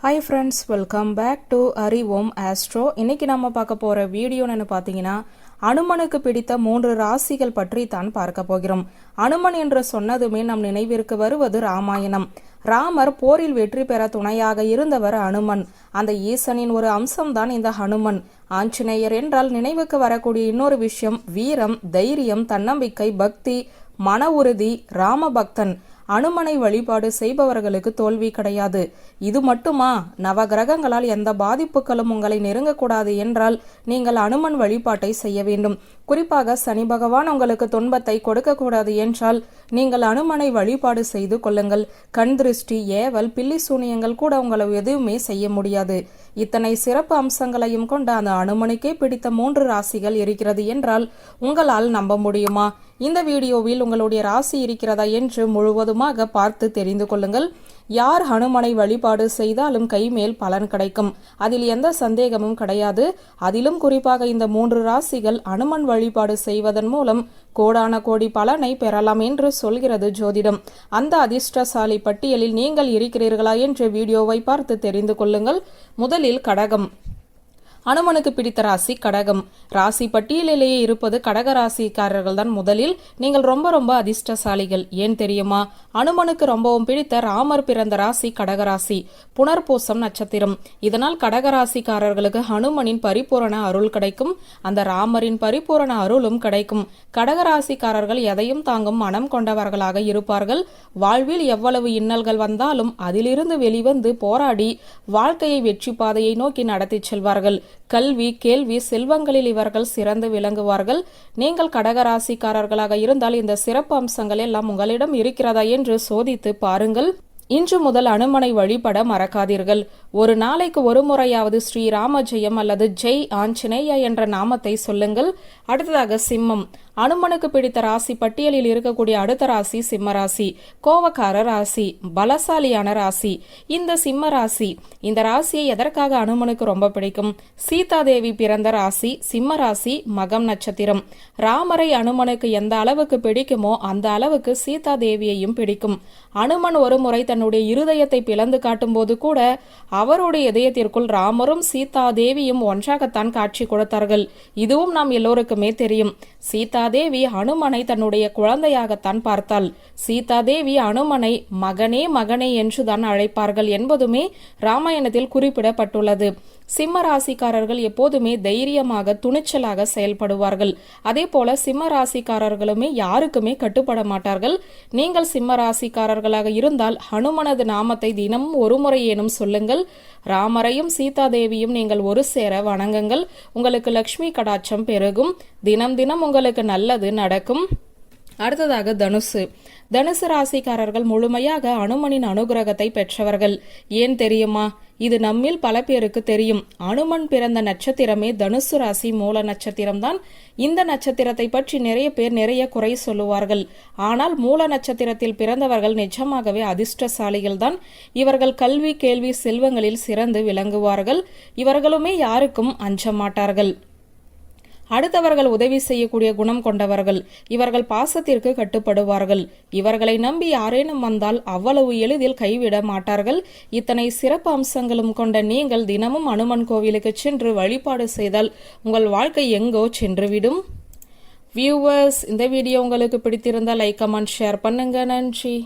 Hi friends welcome back to அறிவோம் Astro இன்னைக்கு நம்ம பார்க்க போகிற வீடியோன்னு பார்த்தீங்கன்னா அனுமனுக்கு பிடித்த மூன்று ராசிகள் பற்றி தான் பார்க்க போகிறோம். அனுமன் என்று சொன்னதுமே நம் நினைவிற்கு வருவது ராமாயணம். ராமர் போரில் வெற்றி பெற துணையாக இருந்தவர் அனுமன். அந்த ஈசனின் ஒரு அம்சம்தான் இந்த ஹனுமன் ஆஞ்சநேயர் என்றால் நினைவுக்கு வரக்கூடிய இன்னொரு விஷயம் வீரம் தைரியம் தன்னம்பிக்கை பக்தி மன உறுதி ராமபக்தன். அனுமனை வழிபாடு செய்பவர்களுக்கு தோல்வி கிடையாது. இது மட்டுமா? நவகிரகங்களால் எந்த பாதிப்புகளும் உங்களை நெருங்கக்கூடாது என்றால் நீங்கள் அனுமன் வழிபாட்டை செய்ய வேண்டும். குறிப்பாக சனி பகவான் உங்களுக்கு துன்பத்தை கொடுக்கக்கூடாது என்றால் நீங்கள் அனுமனை வழிபாடு செய்து கொள்ளுங்கள். கண் திருஷ்டி ஏவல் பில்லி சூனியங்கள் கூட உங்களை எதுவுமே செய்ய முடியாது. இத்தனை சிறப்பு அம்சங்களையும் கொண்ட அந்த அனுமனுக்கே பிடித்த மூன்று ராசிகள் இருக்கிறது என்றால் உங்களால் நம்ப முடியுமா? இந்த வீடியோவில் உங்களுடைய ராசி இருக்கிறதா என்று முழுவதுமாக பார்த்து தெரிந்து கொள்ளுங்கள். யார் ஹனுமனை வழிபாடு செய்தாலும் கைமேல் பலன் கிடைக்கும். அதில் எந்த சந்தேகமும் கிடையாது. அதிலும் குறிப்பாக இந்த மூன்று ராசிகள் அனுமன் வழிபாடு செய்வதன் மூலம் கோடான கோடி பலனை பெறலாம் என்று சொல்கிறது ஜோதிடம். அந்த அதிர்ஷ்டசாலி பட்டியலில் நீங்கள் இருக்கிறீர்களா என்று வீடியோவை பார்த்து தெரிந்து கொள்ளுங்கள். முதலில் கடகம். அனுமனுக்கு பிடித்த ராசி கடகம். ராசி பட்டியலிலேயே இருப்பது கடக ராசிக்காரர்கள் தான் முதலில். நீங்கள் ரொம்ப ரொம்ப அதிர்ஷ்டசாலிகள். ஏன் தெரியுமா? அனுமனுக்கு ரொம்பவும் பிடித்த ராமர் பிறந்த ராசி கடகராசி புனர்பூசம் நட்சத்திரம். இதனால் கடகராசிக்காரர்களுக்கு ஹனுமனின் பரிபூரண அருள் கிடைக்கும். அந்த ராமரின் பரிபூரண அருளும் கிடைக்கும். கடகராசிக்காரர்கள் எதையும் தாங்கும் மனம் கொண்டவர்களாக இருப்பார்கள். வாழ்வில் எவ்வளவு இன்னல்கள் வந்தாலும் அதிலிருந்து வெளிவந்து போராடி வாழ்க்கையை வெற்றி பாதையை நோக்கி நடத்திச் செல்வார்கள். கல்வி கேள்வி செல்வங்களில் இவர்கள் சிறந்து விளங்குவார்கள். நீங்கள் கடகராசிக்காரர்களாக இருந்தால் இந்த சிறப்பு அம்சங்கள் எல்லாம் உங்களிடம் இருக்கிறதா என்று சோதித்து பாருங்கள். இன்று முதல் அனுமனை வழிபட மறக்காதீர்கள். ஒரு நாளைக்கு ஒரு முறையாவது ஸ்ரீ ராம ஜெயம் அல்லது ஜெய் ஆஞ்சநேய என்ற நாமத்தை சொல்லுங்கள். அடுத்ததாக சிம்மம். அனுமனுக்கு பிடித்த ராசி பட்டியலில் இருக்கக்கூடிய அடுத்த ராசி சிம்ம ராசி கோவக்கார ராசி பலசாலியான ராசி. இந்த சிம்ம ராசி இந்த ராசியை எதற்காக அனுமனுக்கு ரொம்ப பிடிக்கும்? சீதாதேவி பிறந்த ராசி சிம்ம ராசி மகம் நட்சத்திரம். ராமரை அனுமனுக்கு எந்த அளவுக்கு பிடிக்குமோ அந்த அளவுக்கு சீதா தேவியையும் பிடிக்கும். அனுமன் ஒரு முறை தன்னுடைய இருதயத்தை பிளந்து காட்டும் போது கூட அவருடைய இதயத்திற்குள் ராமரும் சீதா தேவியும் ஒன்றாகத்தான் காட்சி கொடுத்தார்கள். இதுவும் நாம் எல்லோருக்குமே தெரியும். சீதா சீதாதேவி அனுமனை தன்னுடைய குழந்தையாகத்தான் பார்த்தாள். சீதாதேவி அனுமனை மகனே மகனே என்றுதான் அழைப்பார்கள் என்பதுமே ராமாயணத்தில் குறிப்பிடப்பட்டுள்ளது. சிம்ம ராசிக்காரர்கள் எப்போதுமே தைரியமாக துணிச்சலாக செயல்படுவார்கள். அதே போல சிம்ம ராசிக்காரர்களுமே யாருக்குமே கட்டுப்பட மாட்டார்கள். நீங்கள் சிம்ம ராசிக்காரர்களாக இருந்தால் ஹனுமனது நாமத்தை தினமும் ஒரு முறையேனும் சொல்லுங்கள். ராமரையும் சீதாதேவியும் நீங்கள் ஒரு சேர வணங்குங்கள். உங்களுக்கு லக்ஷ்மி கடாட்சம் பெருகும். தினம் தினம் உங்களுக்கு நல்லது நடக்கும். அடுத்ததாக தனுசு. தனுசு ராசிக்காரர்கள் முழுமையாக அனுமனின் அனுகிரகத்தை பெற்றவர்கள். ஏன் தெரியுமா? இது நம்மில் பல பேருக்கு தெரியும். அனுமன் பிறந்த நட்சத்திரமே தனுசு ராசி மூல நட்சத்திரம்தான் இந்த நட்சத்திரத்தை பற்றி நிறைய பேர் நிறைய குறை சொல்லுவார்கள். ஆனால் மூல நட்சத்திரத்தில் பிறந்தவர்கள் நிஜமாகவே அதிர்ஷ்டசாலிகள் தான். இவர்கள் கல்வி கேள்வி செல்வங்களில் சிறந்து விளங்குவார்கள். இவர்களுமே யாருக்கும் அஞ்ச மாட்டார்கள். அடுத்தவர்கள் உதவி செய்யக்கூடிய குணம் கொண்டவர்கள். இவர்கள் பாசத்திற்கு கட்டுப்படுவார்கள். இவர்களை நம்பி யாரேனும் வந்தால் அவ்வளவு எளிதில் கைவிட மாட்டார்கள். இத்தனை சிறப்பு அம்சங்களும் கொண்ட நீங்கள் தினமும் அனுமன் கோவிலுக்கு சென்று வழிபாடு செய்தால் உங்கள் வாழ்க்கை எங்கோ சென்றுவிடும். வியூவர்ஸ் இந்த வீடியோ உங்களுக்கு பிடித்திருந்தால் லைக் கமெண்ட் ஷேர் பண்ணுங்க. நன்றி.